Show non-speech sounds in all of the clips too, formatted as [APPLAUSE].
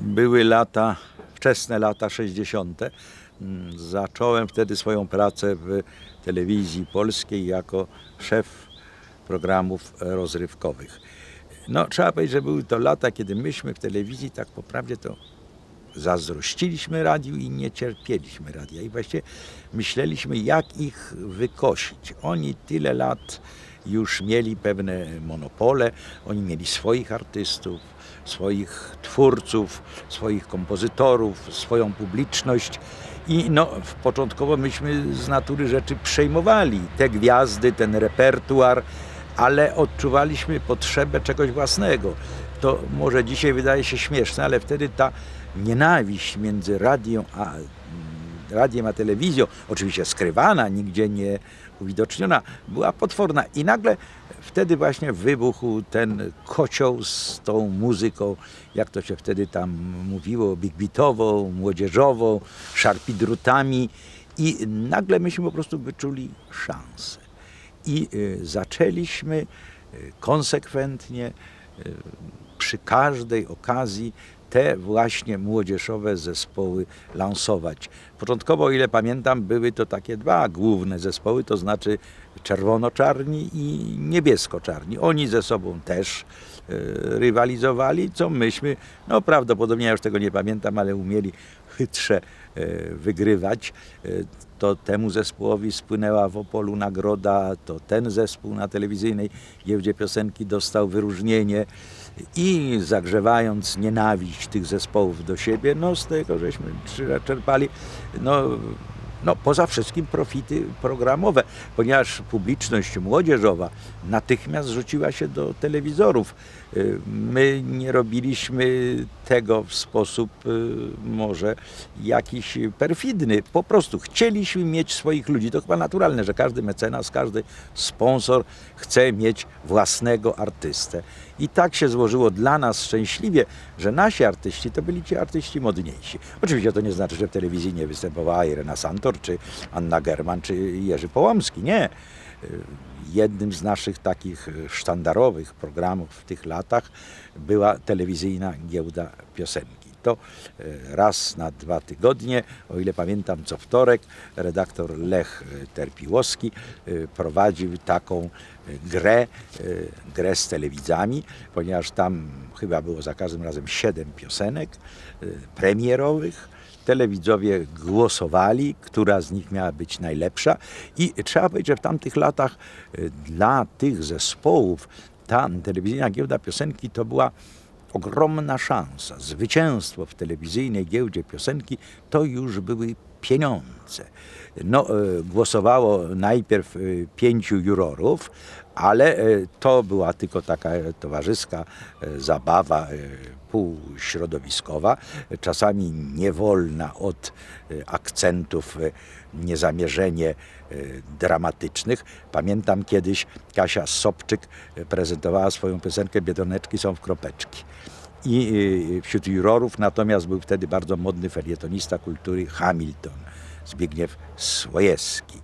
były lata, wczesne lata 60. Mm, Zacząłem wtedy swoją pracę w telewizji polskiej jako szef programów rozrywkowych. No, trzeba powiedzieć, że były to lata, kiedy myśmy w telewizji tak po prawdzie to zazdrościliśmy radiu i nie cierpieliśmy radia. I właściwie myśleliśmy, jak ich wykosić. Oni tyle lat już mieli pewne monopole, oni mieli swoich artystów, swoich twórców, swoich kompozytorów, swoją publiczność. I no, początkowo myśmy z natury rzeczy przejmowali te gwiazdy, ten repertuar, ale odczuwaliśmy potrzebę czegoś własnego. To może dzisiaj wydaje się śmieszne, ale wtedy ta nienawiść między radiem a, mm, radiem a telewizją, oczywiście skrywana, nigdzie nie uwidoczniona, była potworna. I nagle wtedy właśnie wybuchł ten kocioł z tą muzyką, jak to się wtedy tam mówiło, big beatową, młodzieżową, szarpidrutami. I nagle myśmy po prostu wyczuli szansę i y, zaczęliśmy y, konsekwentnie y, przy każdej okazji te właśnie młodzieżowe zespoły lansować. Początkowo, o ile pamiętam, były to takie dwa główne zespoły, to znaczy czerwono-czarni i niebiesko-czarni. Oni ze sobą też e, rywalizowali, co myśmy, no prawdopodobnie ja już tego nie pamiętam, ale umieli chytrze e, wygrywać. E, To temu zespołowi spłynęła w Opolu nagroda, to ten zespół na telewizyjnej giełdzie piosenki dostał wyróżnienie i zagrzewając nienawiść tych zespołów do siebie, no z tego żeśmy czerpali, no no, poza wszystkim profity programowe, ponieważ publiczność młodzieżowa natychmiast rzuciła się do telewizorów. Y, My nie robiliśmy tego w sposób y, może jakiś perfidny. Po prostu chcieliśmy mieć swoich ludzi. To chyba naturalne, że każdy mecenas, każdy sponsor chce mieć własnego artystę. I tak się złożyło dla nas szczęśliwie, że nasi artyści to byli ci artyści modniejsi. Oczywiście to nie znaczy, że w telewizji nie występowała Irena Santor, czy Anna German, czy Jerzy Połomski. Nie. Jednym z naszych takich sztandarowych programów w tych latach była telewizyjna giełda piosenki. To e, raz na dwa tygodnie, o ile pamiętam co wtorek, redaktor Lech e, Terpiłowski e, prowadził taką grę, grę z telewidzami, ponieważ tam chyba było za każdym razem siedem piosenek premierowych. Telewidzowie głosowali, która z nich miała być najlepsza. I trzeba powiedzieć, że w tamtych latach dla tych zespołów ta telewizyjna giełda piosenki to była ogromna szansa. Zwycięstwo w telewizyjnej giełdzie piosenki to już były pieniądze. No, e, głosowało najpierw e, pięciu jurorów, ale e, to była tylko taka towarzyska zabawa półśrodowiskowa, czasami niewolna od e, akcentów e, niezamierzenie e, dramatycznych. Pamiętam kiedyś Kasia Sobczyk prezentowała swoją piosenkę Biedroneczki są w kropeczki. I wśród jurorów natomiast był wtedy bardzo modny felietonista kultury Hamilton, Zbigniew Słojewski.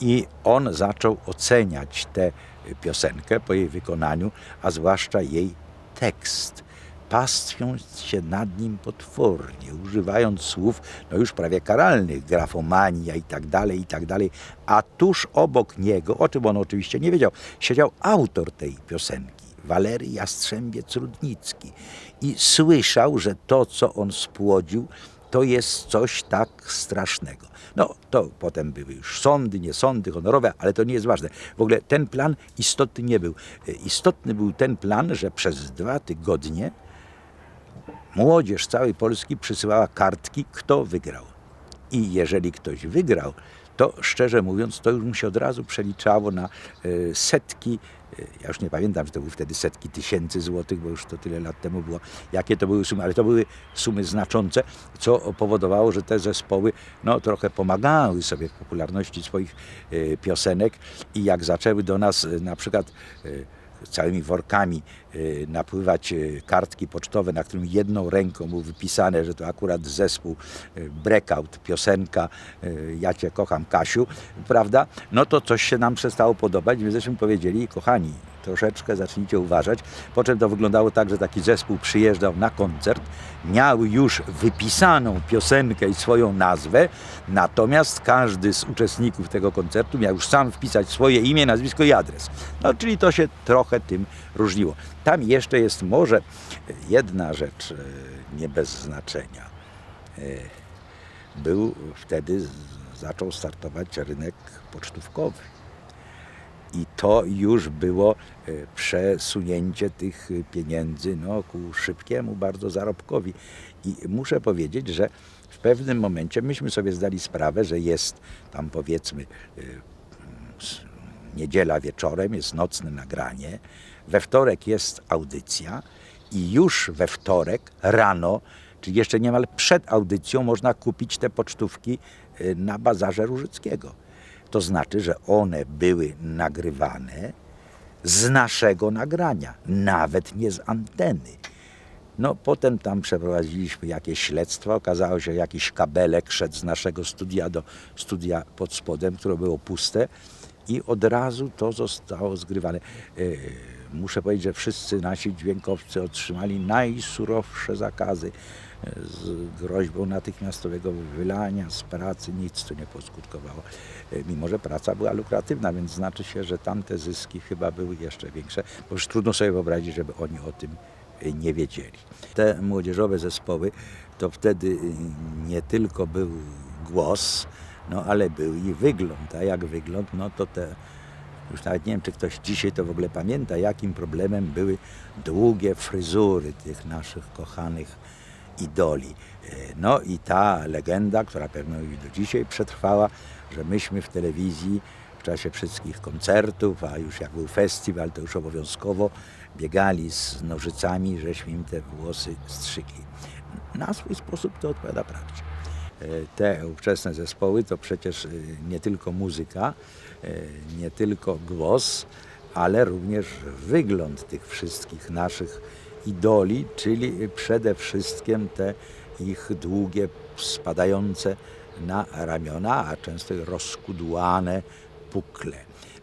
I on zaczął oceniać tę piosenkę po jej wykonaniu, a zwłaszcza jej tekst. Pastwiąc się nad nim potwornie, używając słów no już prawie karalnych, grafomania i tak dalej, i tak dalej. A tuż obok niego, o czym on oczywiście nie wiedział, siedział autor tej piosenki, Walery Jastrzębiec-Rudnicki. I słyszał, że to, co on spłodził, to jest coś tak strasznego. No, to potem były już sądy, nie sądy honorowe, ale to nie jest ważne. W ogóle ten plan istotny nie był. E, Istotny był ten plan, że przez dwa tygodnie młodzież całej Polski przysyłała kartki, kto wygrał. I jeżeli ktoś wygrał, to szczerze mówiąc, to już mu się od razu przeliczało na e, setki, e, ja już nie pamiętam, że to były wtedy setki tysięcy złotych, bo już to tyle lat temu było, jakie to były sumy, ale to były sumy znaczące, co powodowało, że te zespoły no, trochę pomagały sobie w popularności swoich e, piosenek i jak zaczęły do nas na przykład całymi workami y, napływać y, kartki pocztowe, na którym jedną ręką było wypisane, że to akurat zespół y, Breakout, piosenka Ja Cię kocham Kasiu, prawda? No to coś się nam przestało podobać, my żeśmy powiedzieli, kochani, troszeczkę zacznijcie uważać. Po czym to wyglądało tak, że taki zespół przyjeżdżał na koncert, miał już wypisaną piosenkę i swoją nazwę, natomiast każdy z uczestników tego koncertu miał już sam wpisać swoje imię, nazwisko i adres. No, czyli to się trochę tym różniło. Tam jeszcze jest może jedna rzecz e, nie bez znaczenia. E, Był wtedy, zaczął startować rynek pocztówkowy. I to już było e, przesunięcie tych pieniędzy no, ku szybkiemu bardzo zarobkowi. I muszę powiedzieć, że w pewnym momencie myśmy sobie zdali sprawę, że jest tam powiedzmy e, niedziela wieczorem, jest nocne nagranie, we wtorek jest audycja i już we wtorek rano, czyli jeszcze niemal przed audycją, można kupić te pocztówki e, na bazarze Różyckiego. To znaczy, że one były nagrywane z naszego nagrania, nawet nie z anteny. No potem tam przeprowadziliśmy jakieś śledztwa, okazało się, że jakiś kabelek szedł z naszego studia do studia pod spodem, które było puste i od razu to zostało zgrywane. E, Muszę powiedzieć, że wszyscy nasi dźwiękowcy otrzymali najsurowsze zakazy z groźbą natychmiastowego wylania z pracy. Nic tu nie poskutkowało. E, Mimo, że praca była lukratywna, więc znaczy się, że tamte zyski chyba były jeszcze większe, bo już trudno sobie wyobrazić, żeby oni o tym y, nie wiedzieli. Te młodzieżowe zespoły to wtedy y, nie tylko był głos, no ale był i wygląd. A jak wygląd, no to te, już nawet nie wiem, czy ktoś dzisiaj to w ogóle pamięta, jakim problemem były długie fryzury tych naszych kochanych idoli. E, No i ta legenda, która pewno i do dzisiaj przetrwała, że myśmy w telewizji w czasie wszystkich koncertów, a już jak był festiwal, to już obowiązkowo biegali z nożycami, żeśmy im te włosy strzygli. Na swój sposób to odpowiada prawdzie. E, Te ówczesne zespoły to przecież e, nie tylko muzyka, nie tylko głos, ale również wygląd tych wszystkich naszych idoli, czyli przede wszystkim te ich długie, spadające na ramiona, a często rozkudłane pukle.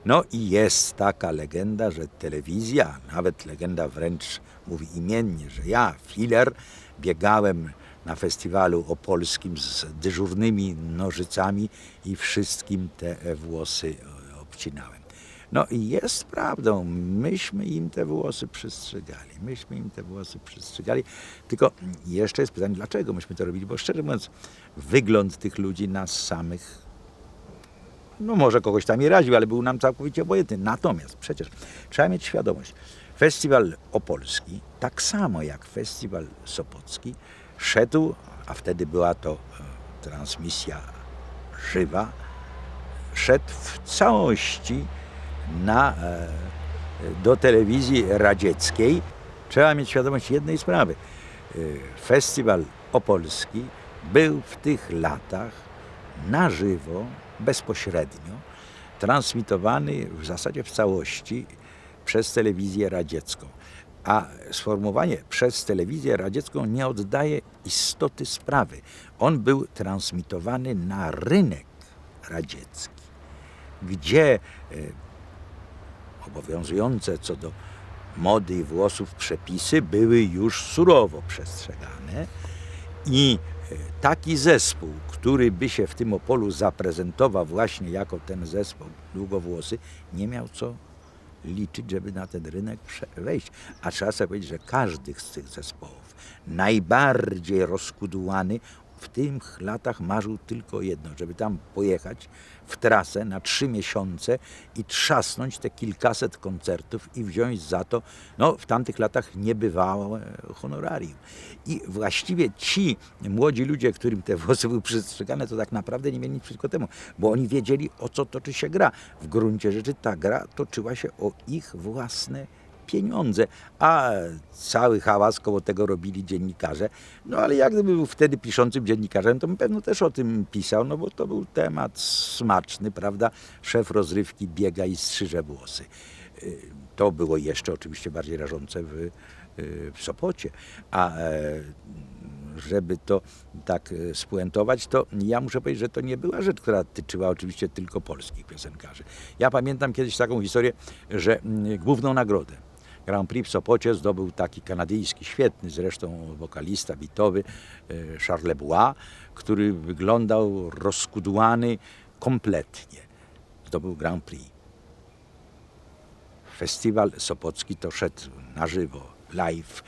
No i jest taka legenda, że telewizja, nawet legenda wręcz mówi imiennie, że ja, Filer, biegałem na festiwalu opolskim z dyżurnymi nożycami i wszystkim te włosy obcinałem. No i jest prawdą, myśmy im te włosy przystrzygali, myśmy im te włosy przystrzygali, tylko jeszcze jest pytanie, dlaczego myśmy to robili, bo szczerze mówiąc, wygląd tych ludzi nas samych no może kogoś tam i raził, ale był nam całkowicie obojętny. Natomiast przecież trzeba mieć świadomość, festiwal opolski, tak samo jak festiwal sopocki, szedł, a wtedy była to e, transmisja żywa, szedł w całości na, e, do telewizji radzieckiej. Trzeba mieć świadomość jednej sprawy. E, Festiwal opolski był w tych latach na żywo, bezpośrednio, transmitowany w zasadzie w całości przez telewizję radziecką. A sformułowanie przez telewizję radziecką nie oddaje istoty sprawy. On był transmitowany na rynek radziecki, gdzie e, obowiązujące co do mody i włosów przepisy były już surowo przestrzegane i e, taki zespół, który by się w tym Opolu zaprezentował właśnie jako ten zespół długowłosy, nie miał co liczyć, żeby na ten rynek wejść. A trzeba sobie powiedzieć, że każdy z tych zespołów, najbardziej rozkudłany, w tych latach marzył tylko jedno, żeby tam pojechać w trasę na trzy miesiące i trzasnąć te kilkaset koncertów i wziąć za to, no w tamtych latach niebywałe honorarium. I właściwie ci młodzi ludzie, którym te włosy były przystrzegane, to tak naprawdę nie mieli nic przeciwko temu, bo oni wiedzieli o co toczy się gra. W gruncie rzeczy ta gra toczyła się o ich własne pieniądze, a cały hałas koło tego robili dziennikarze. No ale jak gdyby był wtedy piszącym dziennikarzem, to pewno też o tym pisał, no bo to był temat smaczny, prawda? Szef rozrywki biega i strzyże włosy. Y, To było jeszcze oczywiście bardziej rażące w, y, w Sopocie, a e, żeby to tak e, spuentować, to ja muszę powiedzieć, że to nie była rzecz, która tyczyła oczywiście tylko polskich piosenkarzy. Ja pamiętam kiedyś taką historię, że mm, główną nagrodę Grand Prix w Sopocie zdobył taki kanadyjski, świetny zresztą wokalista bitowy e, Charles Bois, który wyglądał rozkudłany kompletnie. Zdobył Grand Prix. Festiwal Sopocki to szedł na żywo, live.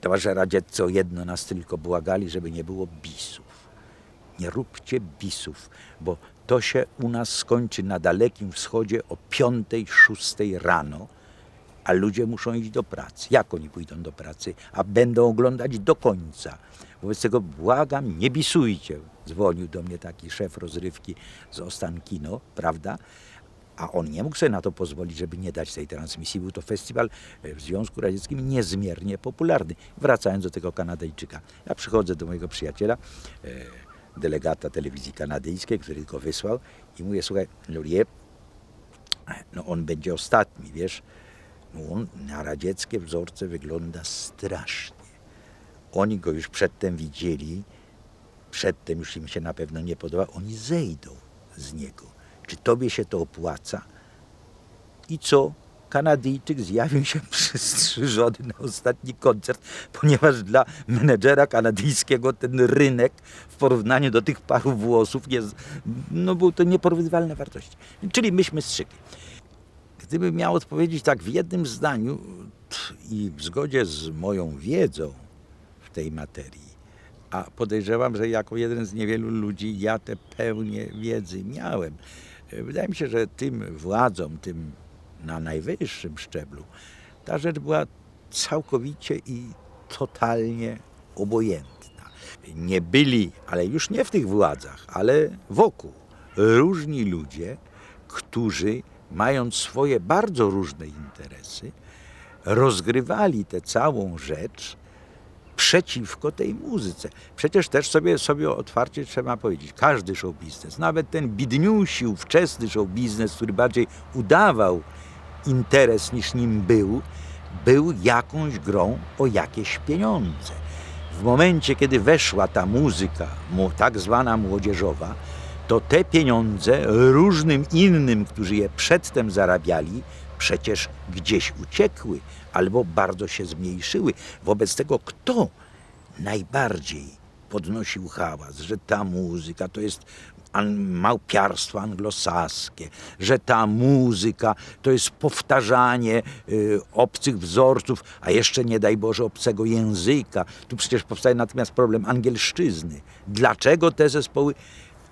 Towarzysze radzieccy o jedno nas tylko błagali, żeby nie było bisów. Nie róbcie bisów, bo to się u nas skończy na Dalekim Wschodzie o piątej, szóstej rano, a ludzie muszą iść do pracy. Jak oni pójdą do pracy? A będą oglądać do końca. Wobec tego błagam, nie bisujcie. Dzwonił do mnie taki szef rozrywki z Ostankino, prawda? A on nie mógł sobie na to pozwolić, żeby nie dać tej transmisji. Był to festiwal w Związku Radzieckim niezmiernie popularny. Wracając do tego Kanadyjczyka. Ja przychodzę do mojego przyjaciela, e, delegata telewizji kanadyjskiej, który go wysłał i mówię, słuchaj, Laurier, no on będzie ostatni, wiesz. On na radzieckie wzorce wygląda strasznie. Oni go już przedtem widzieli, przedtem już im się na pewno nie podoba, oni zejdą z niego. Czy tobie się to opłaca? I co? Kanadyjczyk zjawił się [LAUGHS] przystrzyżony na ostatni koncert, ponieważ dla menedżera kanadyjskiego ten rynek w porównaniu do tych paru włosów jest, no był to nieporównywalne wartości. Czyli myśmy strzykli. Gdybym miał odpowiedzieć tak w jednym zdaniu i w zgodzie z moją wiedzą w tej materii, a podejrzewam, że jako jeden z niewielu ludzi ja tę pełnię wiedzy miałem. Wydaje mi się, że tym władzom, tym na najwyższym szczeblu, ta rzecz była całkowicie i totalnie obojętna. Nie byli, ale już nie w tych władzach, ale wokół, różni ludzie, którzy mając swoje bardzo różne interesy, rozgrywali tę całą rzecz przeciwko tej muzyce. Przecież też sobie, sobie otwarcie trzeba powiedzieć, każdy show biznes, nawet ten bidniusi, ówczesny show biznes, który bardziej udawał interes niż nim był, był jakąś grą o jakieś pieniądze. W momencie, kiedy weszła ta muzyka, tak zwana młodzieżowa, to te pieniądze różnym innym, którzy je przedtem zarabiali, przecież gdzieś uciekły albo bardzo się zmniejszyły. Wobec tego kto najbardziej podnosił hałas, że ta muzyka to jest małpiarstwo anglosaskie, że ta muzyka to jest powtarzanie y, obcych wzorców, a jeszcze nie daj Boże obcego języka. Tu przecież powstaje natomiast problem angielszczyzny. Dlaczego te zespoły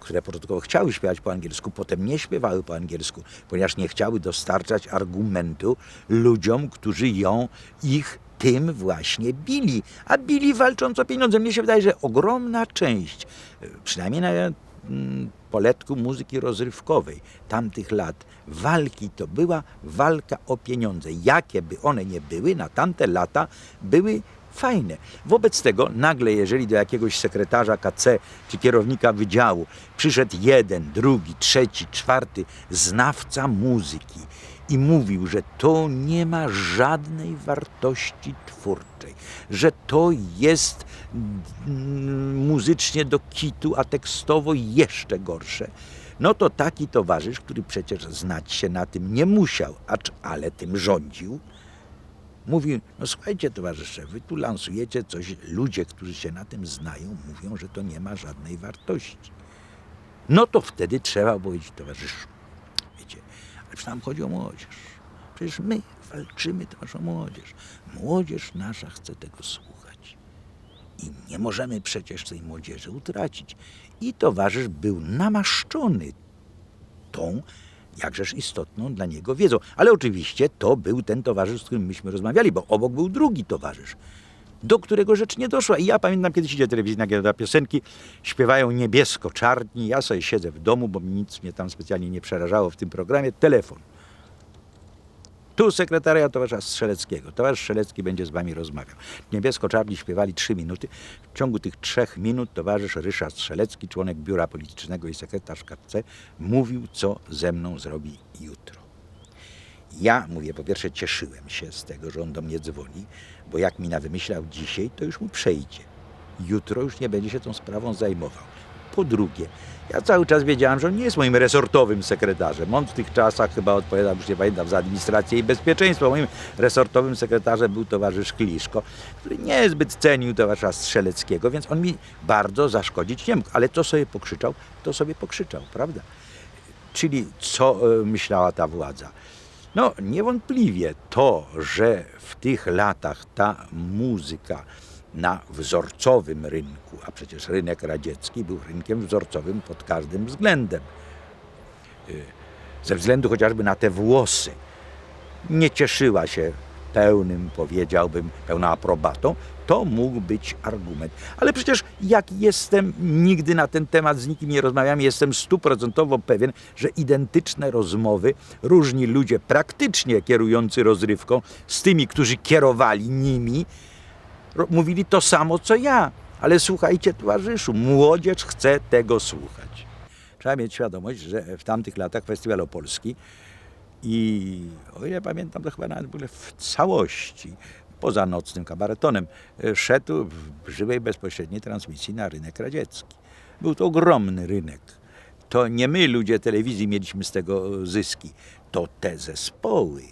które początkowo chciały śpiewać po angielsku, potem nie śpiewały po angielsku, ponieważ nie chciały dostarczać argumentu ludziom, którzy ją, ich tym właśnie bili. A bili walcząc o pieniądze. Mnie się wydaje, że ogromna część, e, przynajmniej na mm, poletku muzyki rozrywkowej tamtych lat, walki to była walka o pieniądze. Jakie by one nie były, na tamte lata były fajne. Wobec tego nagle, jeżeli do jakiegoś sekretarza KC czy kierownika wydziału przyszedł jeden, drugi, trzeci, czwarty znawca muzyki i mówił, że to nie ma żadnej wartości twórczej, że to jest mm, muzycznie do kitu, a tekstowo jeszcze gorsze. No to taki towarzysz, który przecież znać się na tym nie musiał, acz ale tym rządził, mówi, no słuchajcie towarzysze, wy tu lansujecie coś, ludzie, którzy się na tym znają, mówią, że to nie ma żadnej wartości. No to wtedy trzeba powiedzieć towarzyszu, wiecie, ale przecież nam chodzi o młodzież. Przecież my walczymy też o młodzież. Młodzież nasza chce tego słuchać. I nie możemy przecież tej młodzieży utracić. I towarzysz był namaszczony tą jakżeż istotną dla niego wiedzą. Ale oczywiście to był ten towarzysz, z którym myśmy rozmawiali, bo obok był drugi towarzysz, do którego rzecz nie doszła. I ja pamiętam, kiedyś idzie telewizyjna giełda piosenki, śpiewają niebiesko-czarni, ja sobie siedzę w domu, bo nic mnie tam specjalnie nie przerażało w tym programie, telefon. Tu sekretariat towarzysza Strzeleckiego. Towarzysz Strzelecki będzie z wami rozmawiał. Niebiesko-czarni śpiewali trzy minuty. W ciągu tych trzech minut towarzysz Ryszard Strzelecki, członek biura politycznego i sekretarz KC, mówił, co ze mną zrobi jutro. Ja, mówię, po pierwsze cieszyłem się z tego, że on do mnie dzwoni, bo jak mi na wymyślał dzisiaj, to już mu przejdzie. jutro już nie będzie się tą sprawą zajmował. Po drugie, ja cały czas wiedziałem, że on nie jest moim resortowym sekretarzem. On w tych czasach chyba odpowiadał, już nie pamiętam, za administrację i bezpieczeństwo. Moim resortowym sekretarzem był towarzysz Kliszko, który niezbyt cenił towarzysza Strzeleckiego, więc on mi bardzo zaszkodzić nie mógł. Ale to sobie pokrzyczał, to sobie pokrzyczał, prawda? Czyli co e, myślała ta władza? No, niewątpliwie to, że w tych latach ta muzyka na wzorcowym rynku, a przecież rynek radziecki był rynkiem wzorcowym pod każdym względem, y, ze względu chociażby na te włosy, nie cieszyła się pełnym, powiedziałbym, pełną aprobatą, to mógł być argument. Ale przecież jak jestem, nigdy na ten temat z nikim nie rozmawiam, jestem stuprocentowo pewien, że identyczne rozmowy różni ludzie praktycznie kierujący rozrywką z tymi, którzy kierowali nimi, mówili to samo co ja. Ale słuchajcie, towarzyszu, młodzież chce tego słuchać. Trzeba mieć świadomość, że w tamtych latach Festiwal Opolski i o ile pamiętam, to chyba nawet w ogóle w całości, poza nocnym kabaretonem, e, szedł w żywej, bezpośredniej transmisji na rynek radziecki. Był to ogromny rynek. To nie my, ludzie telewizji, mieliśmy z tego zyski. To te zespoły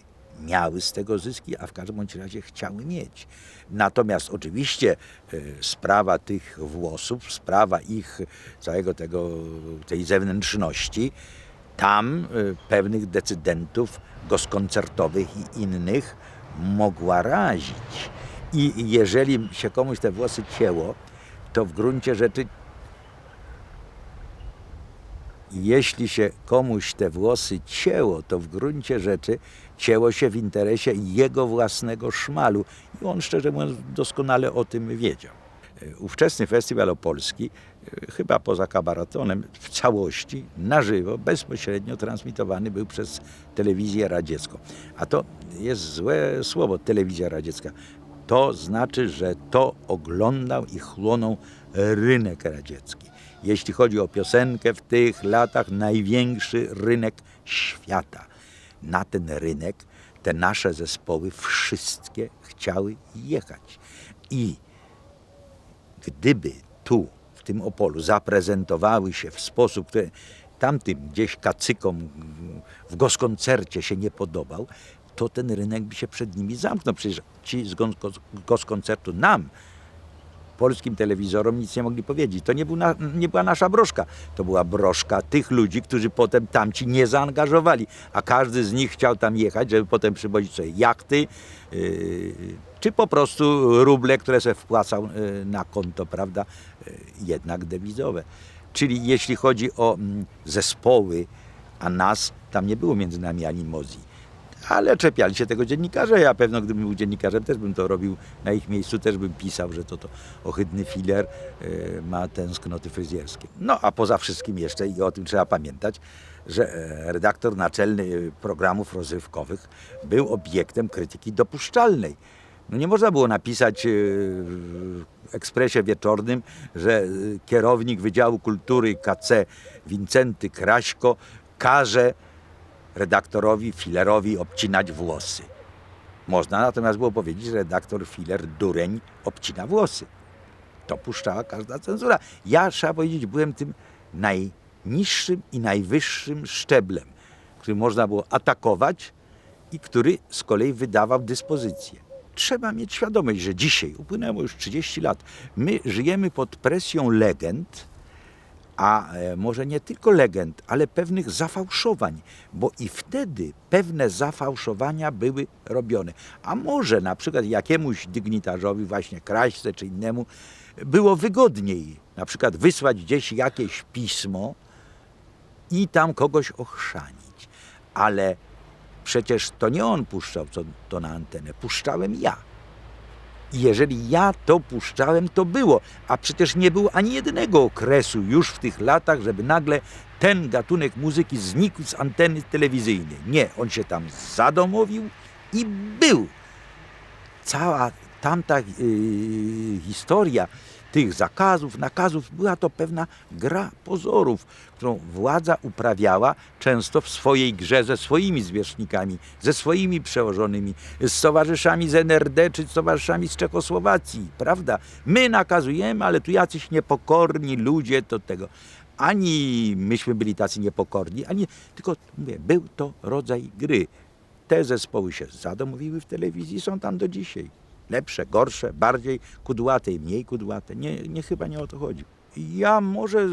miały z tego zyski, a w każdym bądź razie chciały mieć. Natomiast oczywiście e, sprawa tych włosów, sprawa ich całego tego, tej zewnętrzności, tam y, pewnych decydentów goskoncertowych i innych mogła razić. I jeżeli się komuś te włosy cięło, to w gruncie rzeczy, jeśli się komuś te włosy cięło, to w gruncie rzeczy cięło się w interesie jego własnego szmalu. I on, szczerze mówiąc, doskonale o tym wiedział. Y, Ówczesny Festiwal Opolski, y, chyba poza kabaretonem, w całości, na żywo, bezpośrednio transmitowany był przez telewizję radziecką. A to jest złe słowo, telewizja radziecka. To znaczy, że to oglądał i chłonął rynek radziecki. Jeśli chodzi o piosenkę, w tych latach największy rynek świata. Na ten rynek te nasze zespoły wszystkie chciały jechać. I gdyby tu, w tym Opolu, zaprezentowały się w sposób, który tamtym gdzieś kacykom w goskoncercie się nie podobał, to ten rynek by się przed nimi zamknął. Przecież ci z gos- gos- goskoncertu nam, polskim telewizorom nic nie mogli powiedzieć. To nie, był na, nie była nasza broszka. To była broszka tych ludzi, którzy potem tamci nie zaangażowali. A każdy z nich chciał tam jechać, żeby potem przywozić sobie jachty, yy, czy po prostu ruble, które sobie wpłacał yy, na konto, prawda, yy, jednak dewizowe. Czyli jeśli chodzi o mm, zespoły, a nas, tam nie było między nami animozji. Ale czepiali się tego dziennikarze. Ja pewno, gdybym był dziennikarzem, też bym to robił na ich miejscu, też bym pisał, że to, to ohydny filer e, ma tęsknoty fryzjerskie. No a poza wszystkim jeszcze, i o tym trzeba pamiętać, że e, redaktor naczelny e, programów rozrywkowych był obiektem krytyki dopuszczalnej. No nie można było napisać w ekspresie wieczornym, że kierownik Wydziału Kultury KC Wincenty Kraśko każe redaktorowi Filerowi obcinać włosy. Można natomiast było powiedzieć, że redaktor Filer dureń obcina włosy. To puszczała każda cenzura. Ja, trzeba powiedzieć, byłem tym najniższym i najwyższym szczeblem, który można było atakować i który z kolei wydawał dyspozycje. Trzeba mieć świadomość, że dzisiaj, upłynęło już 30 lat, my żyjemy pod presją legend, a e, może nie tylko legend, ale pewnych zafałszowań, bo i wtedy pewne zafałszowania były robione. A może na przykład jakiemuś dygnitarzowi, właśnie Kraśce czy innemu, było wygodniej na przykład wysłać gdzieś jakieś pismo i tam kogoś ochrzanić. Ale przecież to nie on puszczał to, to na antenę, puszczałem ja. Jeżeli ja to puszczałem, to było. A przecież nie było ani jednego okresu już w tych latach, żeby nagle ten gatunek muzyki znikł z anteny telewizyjnej. Nie, on się tam zadomowił i był. Cała tamta yy, historia tych zakazów, nakazów. Była to pewna gra pozorów, którą władza uprawiała często w swojej grze ze swoimi zwierzchnikami, ze swoimi przełożonymi, z towarzyszami z NRD czy z towarzyszami z Czechosłowacji, prawda? My nakazujemy, ale tu jacyś niepokorni ludzie to tego. Ani myśmy byli tacy niepokorni, ani tylko mówię, był to rodzaj gry. Te zespoły się zadomowiły w telewizji, są tam do dzisiaj. Lepsze, gorsze, bardziej kudłate i mniej kudłate. Nie, nie chyba nie o to chodzi. Ja może